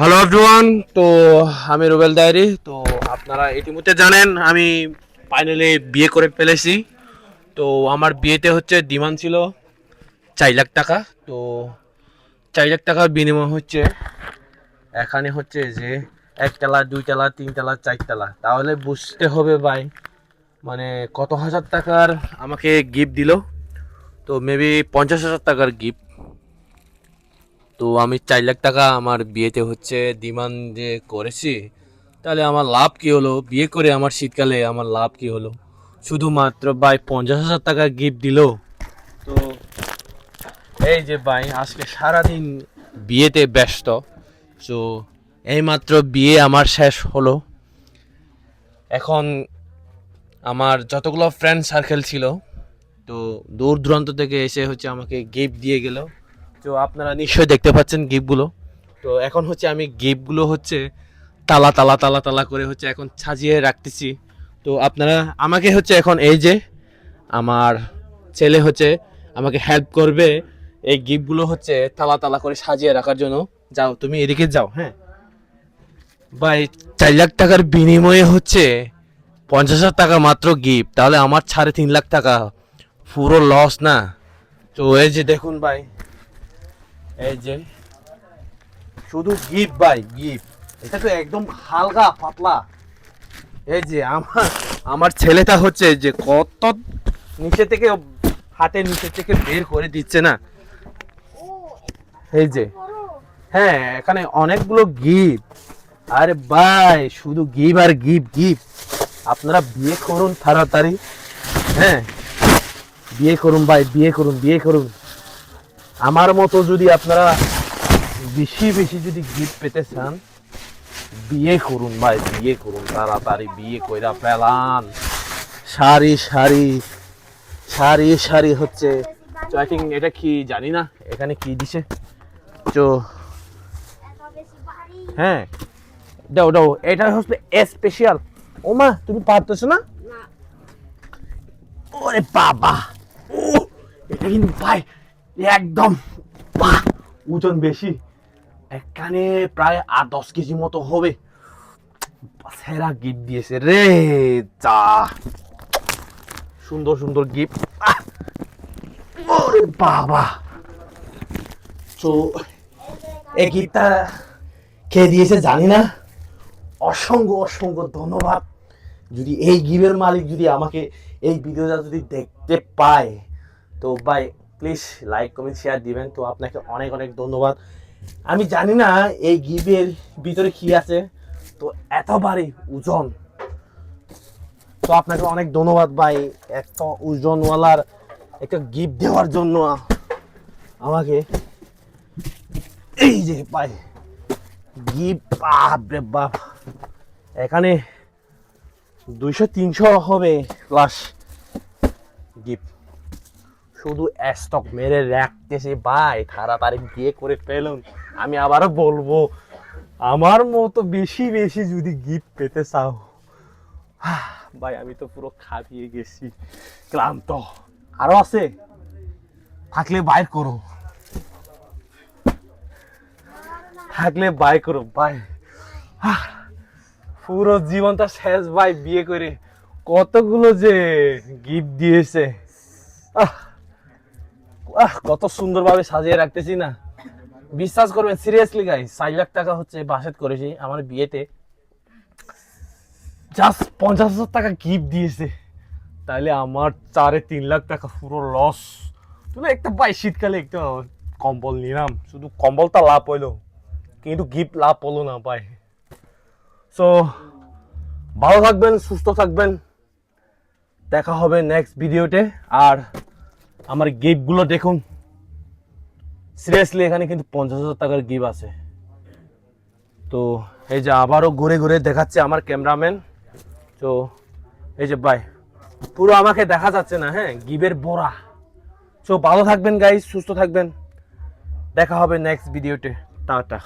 Hello everyone তো আমি Rubel diary তো আপনারা ইতিমধ্যে জানেন, আমি ফাইনালি বিয়ে করে ফেলেছি। তো আমার বিয়েতে হচ্ছে ডিমান্ড ছিল চার লাখ টাকা। তো চার লাখ টাকার বিনিময় হচ্ছে এখানে হচ্ছে যে একতলা দুইতলা তিনতলা চারতলা তাহলে বুঝতে হবে ভাই মানে কত হাজার টাকার আমাকে গিফট দিল? তো মেবি পঞ্চাশ হাজার টাকার গিফট তো আমি চার লাখ টাকা আমার বিয়েতে হচ্ছে ডিমান্ড যে করেছি, তাহলে আমার লাভ কি হলো? বিয়ে করে আমার শীতকালে আমার লাভ কি হলো? শুধুমাত্র ভাই পঞ্চাশ হাজার টাকা গিফট দিল। তো এই যে ভাই, আজকে সারাদিন বিয়েতে ব্যস্ত তো এইমাত্র বিয়ে আমার শেষ হলো। এখন আমার যতগুলো ফ্রেন্ড সার্কেল ছিল, তো দূর দূরান্ত থেকে এসে হচ্ছে আমাকে গিফট দিয়ে গেল। তো আপনারা নিশ্চয়ই দেখতে পাচ্ছেন গিফটগুলো। তো এখন হচ্ছে আমি গিফটগুলো হচ্ছে তালা তালা তালা তালা করে হচ্ছে এখন সাজিয়ে রাখতেছি। তো আপনারা আমাকে হচ্ছে এখন এই যে আমার ছেলে হচ্ছে আমাকে হেল্প করবে এই গিফটগুলো হচ্ছে তালা তালা করে সাজিয়ে রাখার জন্য। যাও, তুমি এদিকে যাও হ্যাঁ। ভাই, চার লাখ টাকার বিনিময়ে হচ্ছে পঞ্চাশ হাজার টাকা মাত্র গিফট। তাহলে আমার সাড়ে তিন লাখ টাকা। পুরো লস না। তো এই যে দেখুন ভাই এই যে। শুধু গিফট ভাই গিফট এটা তো একদম হালকা পাতলা। এই যে আমার আমার ছেলেটা হচ্ছে যে কত নিচে থেকে হাতের নিচে থেকে বের করে দিচ্ছে না। এই যে। হ্যাঁ এখানে অনেকগুলো গিফট আরে ভাই শুধু গিফট আর গিফট গিফট আপনারা বিয়ে করুন তাড়াতাড়ি। হ্যাঁ। বিয়ে করুন ভাই বিয়ে করুন বিয়ে করুন। আমার মতো যদি আপনারা বেশি বেশি যদি গিফট পেতে চান বিয়ে করুন ভাই বিয়ে করুন তাড়াতাড়ি বিয়ে কইরা ফেলান। সারি সারি সারি সারি হচ্ছে তো আই থিঙ্ক এটা কি জানি না এখানে কি দিছে? তো হ্যাঁ দাও দাও এটা হচ্ছে স্পেশাল ওমা তুমি পারতেছো না। ওরে বাবা ও এটা কিন্তু ভাই একদম ওজন বেশি। এখানে প্রায় আট দশ কেজি মতো হবে। সেরা গিফট দিয়েছে রে, যা। সুন্দর সুন্দর গিফট বাবা। তো এই গিফটটা কে দিয়েছে জানি না। অসংখ্য অসংখ্য ধন্যবাদ। যদি এই গিফের মালিক যদি আমাকে এই ভিডিওটা যদি দেখতে পায়, তো ভাই প্লিজ লাইক, কমেন্ট শেয়ার দিবেন। তো আপনাকে অনেক অনেক ধন্যবাদ। আমি জানি না এই গিফের ভিতরে কি আছে। তো এত ভারী ওজন। তো আপনাকে অনেক ধন্যবাদ ভাই, এত ওজনওয়ালার একটা গিফট দেওয়ার জন্য আমাকে। এই যে ভাই গিফট বাপ বাপ। এখানে দুইশো তিনশো হবে প্লাস গিফট শুধু স্টক মেরে রাখতেছি, ভাই, তাড়াতাড়ি বিয়ে করে ফেলুন। আমি আবারও বলব, আমার মতো বেশি বেশি যদি গিফট পেতে চাও ভাই, আমি তো পুরো খাপিয়ে গেছি, ক্লান্ত। আরও আছে? থাকলে বাইর করো। থাকলে বাই করো বাই পুরো জীবনটা শেষ, ভাই, বিয়ে করে কতগুলো যে গিফট দিয়েছে। আহ। আহ, কত সুন্দরভাবে সাজিয়ে রাখতেছি না। বিশ্বাস করবেন সিরিয়াসলি গাই চার লাখ টাকা হচ্ছে বাসেট করেছি আমার বিয়েতে। জাস্ট পঞ্চাশ হাজার টাকা গিফট দিয়েছে। তাহলে আমার চারে তিন লাখ টাকা পুরো লস তুমি একটা পাই শীতকালে একটা কম্বল নিলাম। শুধু কম্বলটা লাভ হইল, কিন্তু গিফট লাভ হলো না পাই সো ভালো থাকবেন, সুস্থ থাকবেন। দেখা হবে নেক্সট ভিডিওতে আর আমার গিফটগুলো দেখুন। সিরিয়াসলি এখানে কিন্তু পঞ্চাশ হাজার টাকার গিফট আছে। তো এই যে আবারও ঘুরে ঘুরে দেখাচ্ছে আমার ক্যামেরাম্যান। তো এই যে ভাই, পুরো আমাকে দেখা যাচ্ছে না হ্যাঁ? গিবের বোরা তো ভালো থাকবেন গাইজ সুস্থ থাকবেন। দেখা হবে নেক্সট ভিডিওতে টাটা।